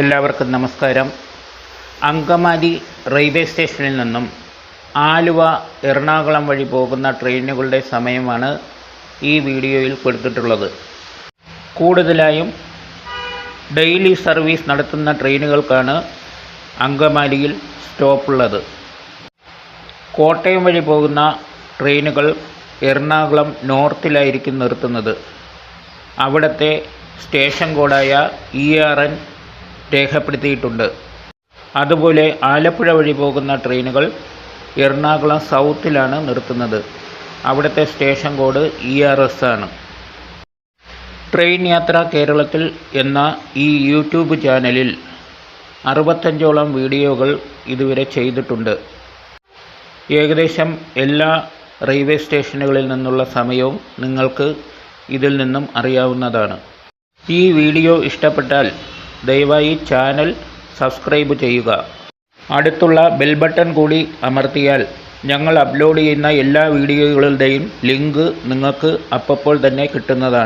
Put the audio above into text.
എല്ലാവർക്കും നമസ്കാരം. അങ്കമാലി റെയിൽവേ സ്റ്റേഷനിൽ നിന്നും ആലുവ എറണാകുളം വഴി പോകുന്ന ട്രെയിനുകളുടെ സമയമാണ് ഈ വീഡിയോയിൽ കൊടുത്തിട്ടുള്ളത്. കൂടുതലായും ഡെയിലി സർവീസ് നടത്തുന്ന ട്രെയിനുകൾക്കാണ് അങ്കമാലിയിൽ സ്റ്റോപ്പുള്ളത്. കോട്ടയം വഴി പോകുന്ന ട്രെയിനുകൾ എറണാകുളം നോർത്തിലായിരിക്കും നിർത്തുന്നത്. അവിടുത്തെ സ്റ്റേഷൻ കോഡായ ഇ ആർ എൻ രേഖപ്പെടുത്തിയിട്ടുണ്ട്. അതുപോലെ ആലപ്പുഴ വഴി പോകുന്ന ട്രെയിനുകൾ എറണാകുളം സൗത്തിലാണ് നിർത്തുന്നത്. അവിടുത്തെ station code E R S ആണ്. ട്രെയിൻ യാത്ര കേരളത്തിൽ എന്ന ഈ യൂട്യൂബ് ചാനലിൽ അറുപത്തഞ്ചോളം വീഡിയോകൾ ഇതുവരെ ചെയ്തിട്ടുണ്ട്. ഏകദേശം എല്ലാ റെയിൽവേ സ്റ്റേഷനുകളിൽ നിന്നുള്ള സമയവും നിങ്ങൾക്ക് ഇതിൽ നിന്നും അറിയാവുന്നതാണ്. ഈ വീഡിയോ ഇഷ്ടപ്പെട്ടാൽ ദയവായി ചാനൽ സബ്സ്ക്രൈബ് ചെയ്യുക. അടുത്തുള്ള ബെൽ ബട്ടൺ കൂടി അമർത്തിയാൽ ഞങ്ങൾ അപ്ലോഡ് ചെയ്യുന്ന എല്ലാ വീഡിയോകളുടെയും ലിങ്ക് നിങ്ങൾക്ക് അപ്പോൾ തന്നെ കിട്ടുന്നതാണ്.